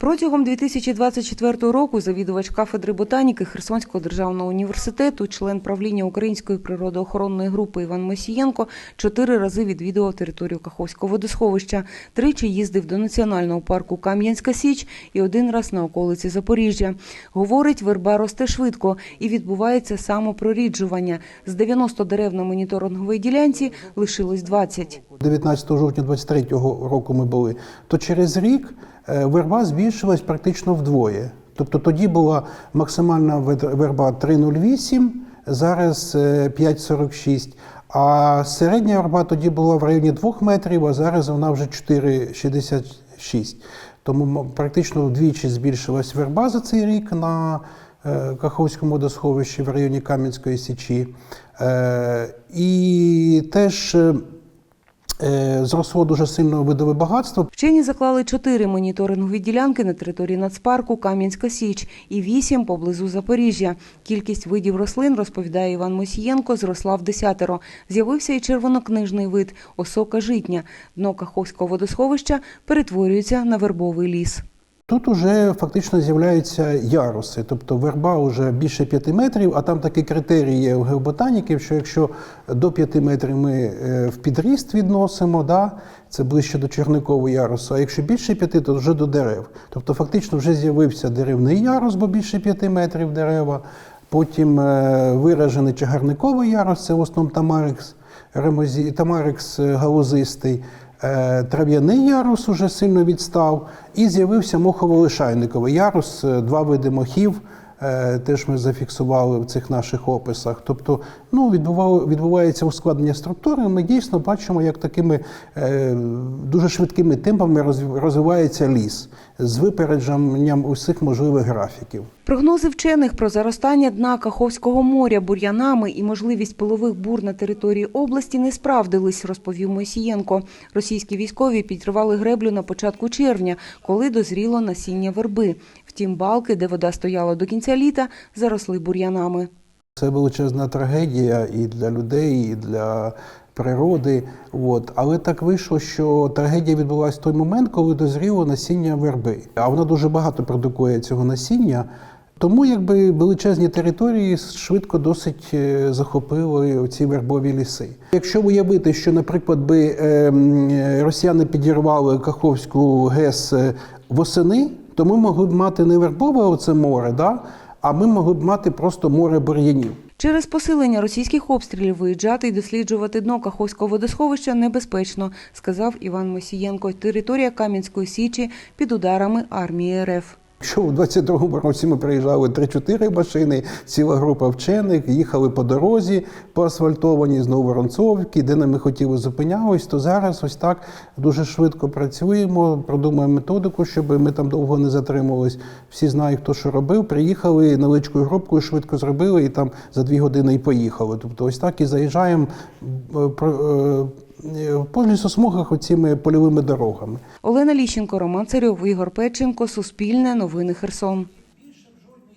Протягом 2024 року завідувач кафедри ботаніки Херсонського державного університету, член правління Української природоохоронної групи Іван Мосієнко чотири рази відвідував територію Каховського водосховища, тричі їздив до національного парку Кам'янська Січ і один раз на околиці Запоріжжя. Говорить, верба росте швидко і відбувається самопроріджування. З 90 дерев на моніторинговій ділянці лишилось 20. 19 жовтня 23 року ми були, то через рік верба збільшилась практично вдвоє. Тобто тоді була максимальна верба 3,08, зараз е, 5,46. А середня верба тоді була в районі 2 метрів, а зараз вона вже 4,66. Тому практично вдвічі збільшилась верба за цей рік на е, Каховському водосховищі в районі Кам'янської Січі. Е, І теж е, е, зросло дуже сильно видове багатство. Вчені заклали чотири моніторингові ділянки на території нацпарку Кам'янська Січ і вісім поблизу Запоріжжя. Кількість видів рослин, розповідає Іван Мосієнко, зросла в десятеро. З'явився і червонокнижний вид – осока житня. Дно Каховського водосховища перетворюється на вербовий ліс. Тут уже фактично з'являються яруси, тобто верба вже більше 5 метрів, а там такі критерії є у геоботаніків, що якщо до 5 метрів ми е, в підріст відносимо, да, це ближче до черникового ярусу, а якщо більше 5, то вже до дерев. Тобто фактично вже з'явився деревний ярус, бо більше 5 метрів дерева. Потім е, виражений чагарниковий ярус, це в основному тамарикс, ремозі, тамарикс е, галузистий. Е, Трав'яний ярус уже сильно відстав, і з'явився мохово-лишайниковий ярус, е, два види мохів. е, Теж ми зафіксували в цих наших описах. Тобто, ну, відбувається ускладнення структури. Ми дійсно бачимо, як такими дуже швидкими темпами розв- розвивається ліс з випередженням усіх можливих графіків. Прогнози вчених про заростання дна Каховського моря бур'янами і можливість пилових бур на території області не справдились, розповів Мосієнко. Російські військові підривали греблю на початку червня, коли дозріло насіння верби. Втім, балки, де вода стояла до кінця літа, заросли бур'янами. Це величезна трагедія і для людей, і для природи. От. Але так вийшло, що трагедія відбулася в той момент, коли дозріло насіння верби. А вона дуже багато продукує цього насіння. Тому якби величезні території швидко досить е, захопили ці вербові ліси. Якщо уявити, що, наприклад, би ем, е, росіяни підірвали Каховську ГЕС е, восени, то ми могли б мати не вербове оце море, да? а ми могли б мати просто море бур'янів. Через посилення російських обстрілів виїжджати і досліджувати дно Каховського водосховища небезпечно, сказав Іван Мосієнко. Територія Кам'янської Січі під ударами армії РФ. Якщо у 22-му році ми приїжджали 3-4 машини, ціла група вчених, їхали по дорозі, по асфальтованій з Новоронцовки, де ми хотіли зупинялись, то зараз ось так дуже швидко працюємо, продумуємо методику, щоб ми там довго не затримувались. Всі знають, хто що робив. Приїхали невеличкою групкою, швидко зробили і там за дві години і поїхали. Тобто ось так і заїжджаємо е, е, по лісосмугах оціми польовими дорогами. Олена Ліщенко, Роман Царьов, Ігор Печенко, Суспільне, Новини Херсон.